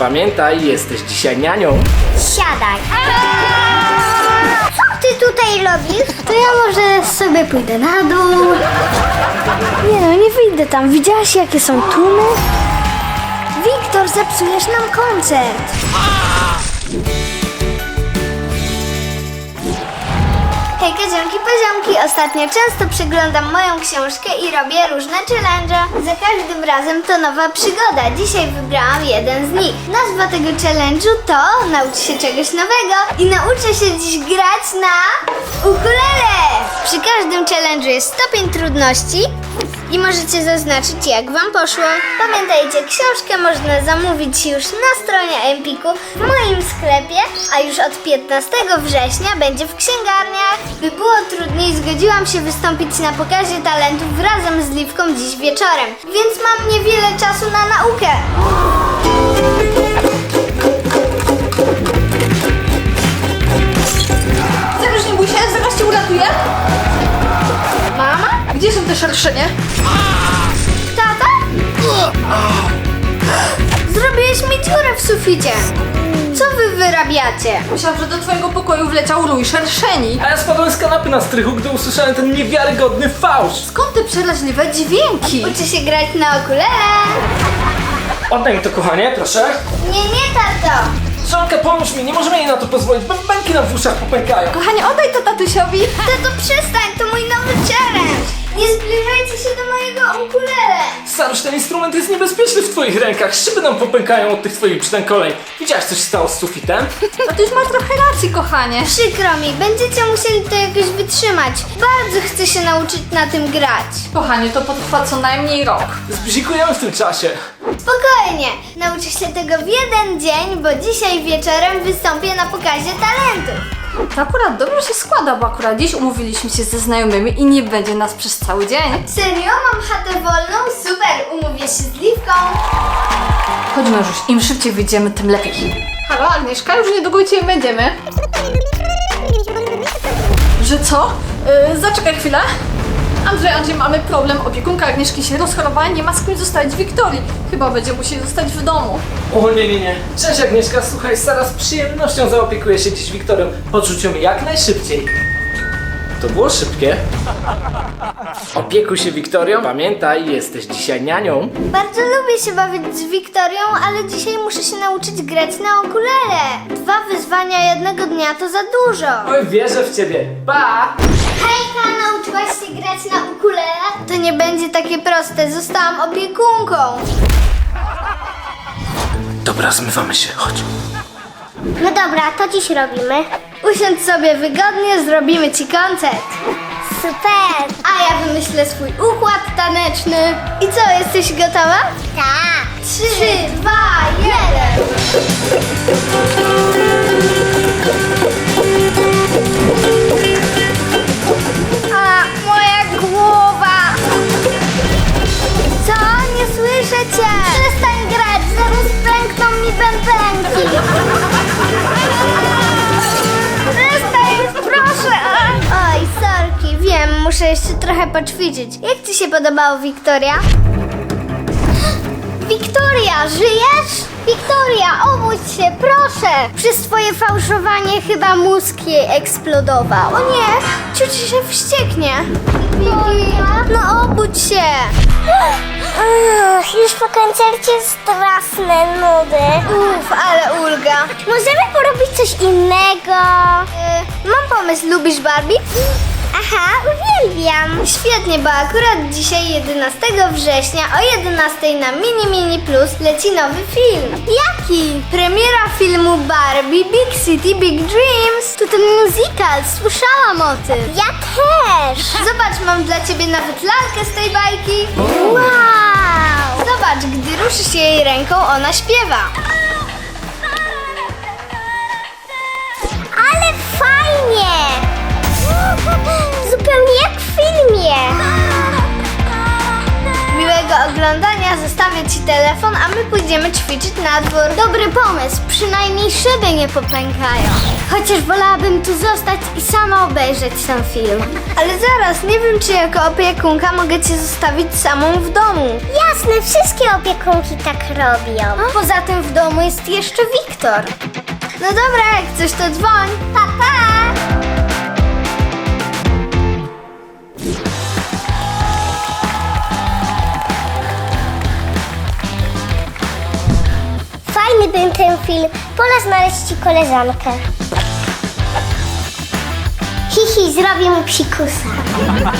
Pamiętaj, jesteś dzisiaj nianią. Siadaj. Co ty tutaj robisz? To ja może sobie pójdę na dół. Nie no, nie wyjdę tam. Widziałaś jakie są tłumy? Wiktor, zepsujesz nam koncert. Hejka, ziomki, poziomki. Ostatnio często przeglądam moją książkę i robię różne challenge. Za każdym razem to nowa przygoda. Dzisiaj wybrałam jeden z nich. Nazwa tego challenge'u to Naucz się czegoś nowego i nauczę się dziś grać na ukulele. Przy każdym challenge'u jest stopień trudności i możecie zaznaczyć jak wam poszło. Pamiętajcie, książkę można zamówić już na stronie Empiku w moim sklepie, a już od 15 września będzie w księgarniach. By było trudniej, zgodziłam się wystąpić na pokazie talentów razem z Liwką dziś wieczorem, więc mam niewiele czasu na naukę. Zaraz nie bój się, zaraz cię uratuję. Gdzie są te szerszenie? Tata? Zrobiłeś mi dziurę w suficie. Co wy wyrabiacie? Myślałam, że do twojego pokoju wleciał rój szerszeni. A ja spadłem z kanapy na strychu, gdy usłyszałem ten niewiarygodny fałsz. Skąd te przeraźliwe dźwięki? Uczy się grać na ukulele. Oddaj mi to, kochanie, proszę. Nie, nie, tato. Żonka, pomóż mi, nie możemy jej na to pozwolić. Bębenki nam w uszach popękają. Kochanie, oddaj to tatusiowi. Tato, przestań, to mój nowy challenge. Nie zbliżajcie się do mojego ukulele. Starusz, ten instrument jest niebezpieczny w twoich rękach. Szyby nam popękają od tych twoich przytękoleń. Widziałaś, co się stało z sufitem? Już masz trochę racji, kochanie. Przykro mi, będziecie musieli to jakoś wytrzymać. Bardzo chcę się nauczyć na tym grać. Kochanie, to potrwa co najmniej rok. Zbzikujemy w tym czasie. Spokojnie, nauczę się tego w jeden dzień, bo dzisiaj wieczorem wystąpię na pokazie talentów. To akurat dobrze się składa, bo akurat dziś umówiliśmy się ze znajomymi i nie będzie nas przez cały dzień. Serio? Mam chatę wolną? Super, umówię się z Liwką. Chodź Mężuś, im szybciej wyjdziemy, tym lepiej. Halo Agnieszka, już niedługo cię będziemy. Że co? Yy, zaczekaj chwilę. Andrzej, Andrzej, mamy problem. Opiekunka Agnieszki się rozchorowała, nie ma z kim zostawić Wiktorii. Chyba będzie musieli zostać w domu. O nie, nie, nie. Cześć Agnieszka, słuchaj, Sara z przyjemnością zaopiekuje się dziś Wiktorem. Podrzuć ją jak najszybciej. To było szybkie. Opiekuj się Wiktorią. Pamiętaj, jesteś dzisiaj nianią. Bardzo lubię się bawić z Wiktorią, ale dzisiaj muszę się nauczyć grać na ukulele. Dwa wyzwania jednego dnia to za dużo. Oj, wierzę w ciebie. Pa! Hejka, nauczyłaś się grać na ukulele? To nie będzie takie proste, zostałam opiekunką. Dobra, zmywamy się, chodź. No dobra, to dziś robimy. Usiądź sobie wygodnie, zrobimy ci koncert. Super! A ja wymyślę swój układ taneczny. I co, jesteś gotowa? Tak. Trzy, dwa, jeden. Muszę jeszcze trochę poćwiczyć. Jak ci się podobało, Wiktoria? Wiktoria, żyjesz? Wiktoria, obudź się, proszę! Przez twoje fałszowanie chyba mózg jej eksplodował. O nie, ciocia się wścieknie. Wiktoria? No obudź się! już po koncercie straszne nudy. Uff, ale ulga. Możemy porobić coś innego. E, mam pomysł, lubisz Barbie? Aha, uwielbiam. Świetnie, bo akurat dzisiaj 11 września o 11 na Mini Mini Plus leci nowy film. Jaki? Premiera filmu Barbie Big City Big Dreams. To ten musical, słyszałam o tym. Ja też. Zobacz, mam dla ciebie nawet lalkę z tej bajki. Wow. Zobacz, gdy ruszysz jej ręką, ona śpiewa. Ale fajnie. Zupełnie jak w filmie. Miłego oglądania, zostawię Ci telefon, a my pójdziemy ćwiczyć na dwór. Dobry pomysł, przynajmniej szyby nie popękają. Chociaż wolałabym tu zostać i sama obejrzeć ten film. Ale zaraz, nie wiem czy jako opiekunka mogę Cię zostawić samą w domu. Jasne, wszystkie opiekunki tak robią. Poza tym w domu jest jeszcze Wiktor. No dobra, jak coś to dzwoń. Pa, pa! Był ten film. Pola znaleźć ci koleżankę. Hihi, zrobię mu psikusa. A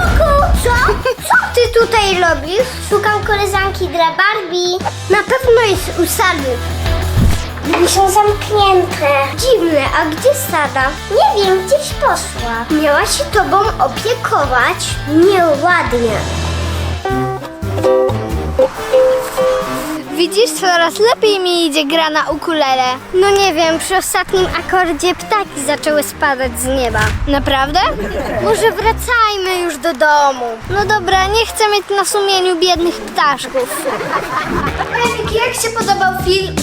kuku, co? Co ty tutaj robisz? Szukam koleżanki dla Barbie. Na pewno jest u Sady. Drzwi są zamknięte. Dziwne, a gdzie Sada? Nie wiem, gdzieś poszła. Miała się tobą opiekować? Nieładnie. Widzisz, coraz lepiej mi idzie gra na ukulele. No nie wiem, przy ostatnim akordzie ptaki zaczęły spadać z nieba. Naprawdę? Może wracajmy już do domu. No dobra, nie chcę mieć na sumieniu biednych ptaszków. Ewik, jak się podobał film?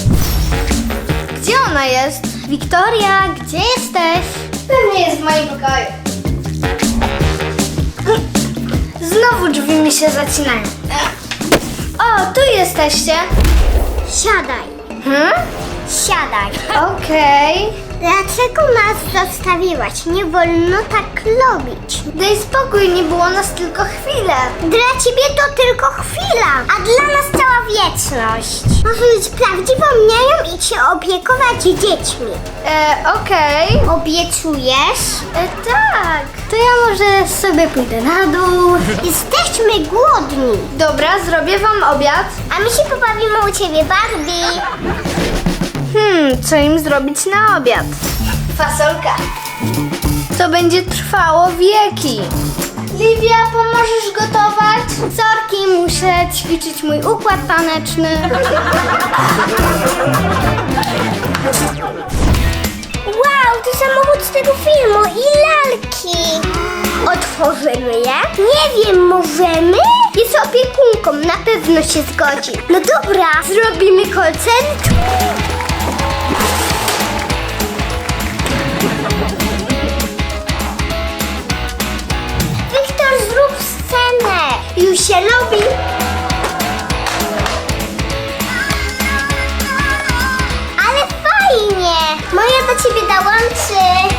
Gdzie ona jest? Wiktoria, gdzie jesteś? Pewnie jest w moim pokoju. Znowu drzwi mi się zacinają. O, tu jesteście. Siadaj. Hmm? Siadaj. Okej. Dlaczego nas zostawiłaś? Nie wolno tak robić. Daj spokój, nie było nas tylko chwilę. Dla ciebie to tylko chwila, a dla nas cała wieczność. Może być prawdziwą nianią i cię opiekować dziećmi. E, okej. Obiecujesz? E, tak. To ja może sobie pójdę na dół. Jesteśmy głodni. Dobra, zrobię wam obiad. A my się pobawimy u ciebie, Barbie. Hmm, co im zrobić na obiad? Fasolka. To będzie trwało wieki. Livia, pomożesz gotować? Sorki, muszę ćwiczyć mój układ taneczny. Wow, to samochód z tego filmu i lalki. Otworzymy je? Nie wiem, możemy? Jest opiekunką, na pewno się zgodzi. No dobra, zrobimy koncert. Wiktor, Już się robi. Ale fajnie! Moja do ciebie dołączy.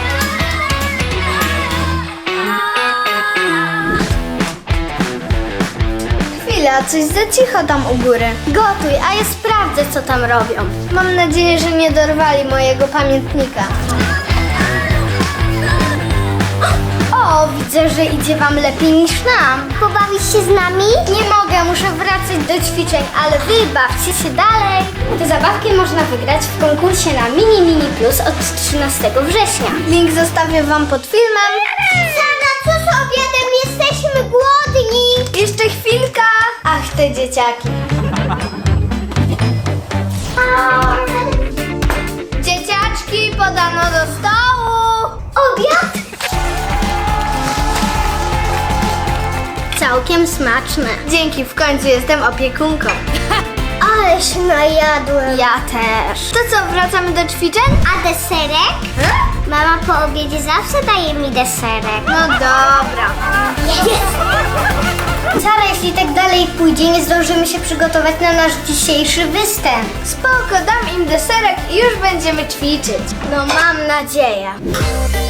Chwila, coś za cicho tam u góry. Gotuj, a ja sprawdzę, co tam robią. Mam nadzieję, że nie dorwali mojego pamiętnika. O, widzę, że idzie wam lepiej niż nam. Pobawisz się z nami? Nie mogę, muszę wracać do ćwiczeń, ale wy bawcie się dalej. Te zabawki można wygrać w konkursie na Mini Mini Plus od 13 września. Link zostawię wam pod filmem. Sana, co z obiadem? Jesteśmy głodni. Jeszcze chwilka. Ach, te dzieciaki. Dzieciaczki, podano do stołu. Obiad? Całkiem smaczne. Dzięki, w końcu jestem opiekunką. Ale się najadłem. Ja też. To co, wracamy do ćwiczeń? A deserek? Mama po obiedzie zawsze daje mi deserek. No dobra. Sara, jeśli tak dalej pójdzie, nie zdążymy się przygotować na nasz dzisiejszy występ. Spoko, dam im deserek i już będziemy ćwiczyć. No mam nadzieję.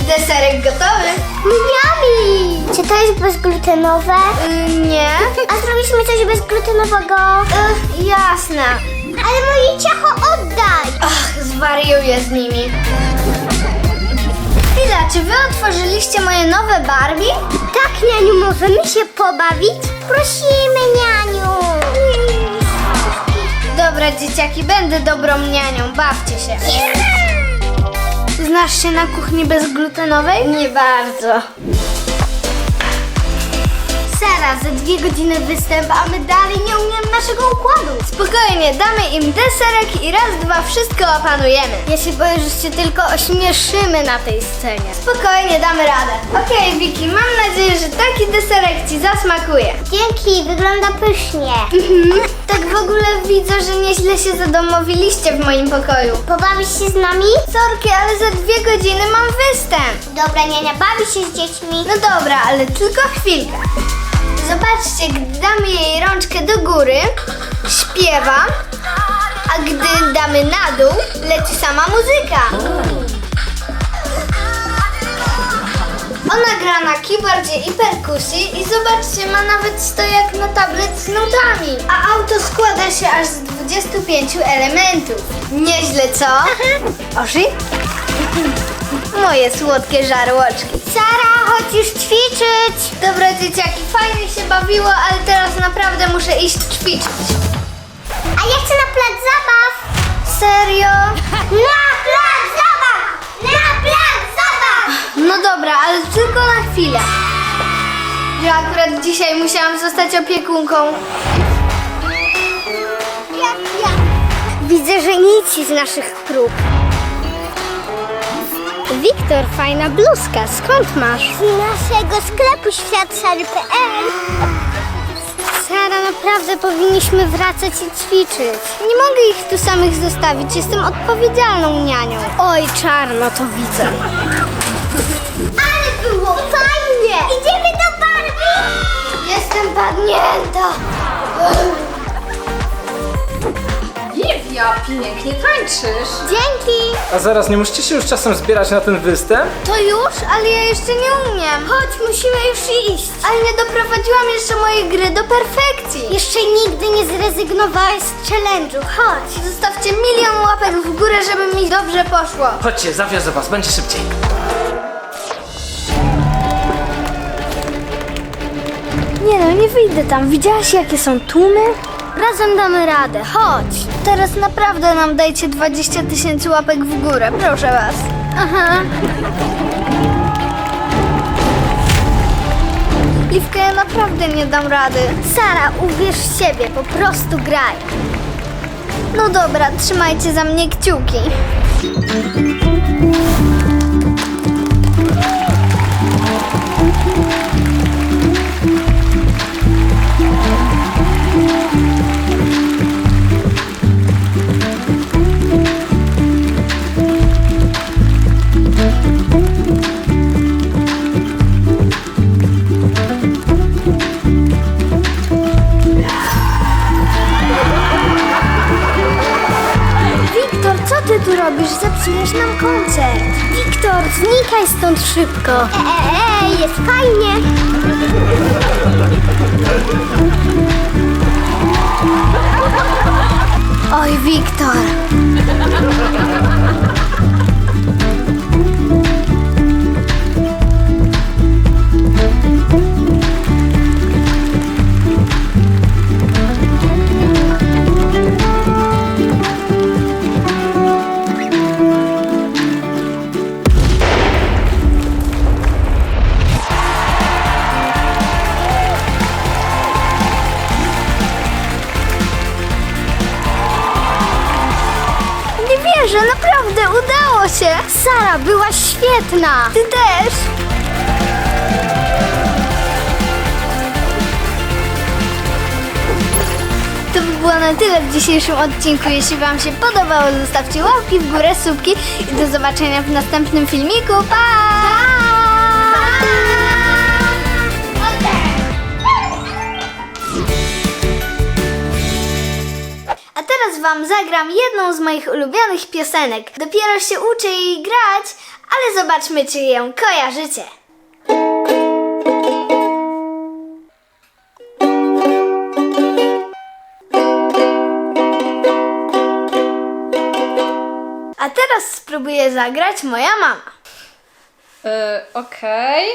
Deserek gotowy? Miami! Czy to jest bezglutenowe? Y, nie. A zrobiliśmy coś bezglutenowego? Y, jasne. Ale moje ciacho oddaj! Ach, zwariuję z nimi. Chwila, czy wy otworzyliście moje nowe Barbie? Tak, Nianiu, możemy się pobawić? Prosimy, Nianiu! Dobra, dzieciaki, będę dobrą nianią, bawcie się. Znasz się na kuchni bezglutenowej? Nie bardzo. Sara, za dwie godziny występ, a my dalej nie umiemy naszego układu. Spokojnie, damy im deserek i raz, dwa wszystko opanujemy. Ja się boję, że się tylko ośmieszymy na tej scenie. Spokojnie, damy radę. Okej, Wiki, mam nadzieję, że taki deserek Ci zasmakuje. Dzięki, wygląda pysznie. Mhm. Tak w ogóle widzę, że nieźle się zadomowiliście w moim pokoju. Pobawisz się z nami? Sorki, ale za dwie godziny mam występ. Dobra, niania, bawi się z dziećmi. No dobra, ale tylko chwilkę. Zobaczcie, gdy damy jej rączkę do góry, śpiewa, a gdy damy na dół, leci sama muzyka. Ona gra na keyboardzie i perkusji i zobaczcie, ma nawet stojak na tablet z nutami. A auto składa się aż z 25 elementów. Nieźle, co? Oży? Moje słodkie żarłoczki. Sara, chodź już ćwiczyć. Dobra dzieciaki, fajnie się bawiło, ale teraz naprawdę muszę iść ćwiczyć. A ja chcę na plac zabaw. Serio? Na plac zabaw! Na plac zabaw! No dobra, ale tylko na chwilę. Ja akurat dzisiaj musiałam zostać opiekunką. Widzę, że nic z naszych prób. Wiktor, fajna bluzka. Skąd masz? Z naszego sklepu światsary.pl Sara, naprawdę powinniśmy wracać i ćwiczyć. Nie mogę ich tu samych zostawić. Jestem odpowiedzialną nianią. Oj, czarno, to widzę. Ale było fajnie! Idziemy do Barbie! Jestem padnięta. Livia, pięknie tańczysz. Dzięki! A zaraz, nie musicie się już czasem zbierać na ten występ? To już? Ale ja jeszcze nie umiem. Chodź, musimy już iść. Ale nie doprowadziłam jeszcze mojej gry do perfekcji. Jeszcze nigdy nie zrezygnowałeś z challenge'u. Chodź. Zostawcie milion łapek w górę, żeby mi dobrze poszło. Chodźcie, zawiozę was, będzie szybciej. Nie no, nie wyjdę tam. Widziałaś jakie są tłumy? Razem damy radę. Chodź. Teraz naprawdę nam dajcie 20 tysięcy łapek w górę, proszę was. Aha. Liwka, ja naprawdę nie dam rady. Sara, uwierz w siebie. Po prostu graj. No dobra, trzymajcie za mnie kciuki. Szybko. Eee, się. Sara, byłaś świetna. Ty też. To by było na tyle w dzisiejszym odcinku. Jeśli Wam się podobało, zostawcie łapki w górę, słupki i do zobaczenia w następnym filmiku. Pa! A Wam zagram jedną z moich ulubionych piosenek. Dopiero się uczę jej grać, ale zobaczmy, czy ją kojarzycie. A teraz spróbuję zagrać moja mama. Yy, okej.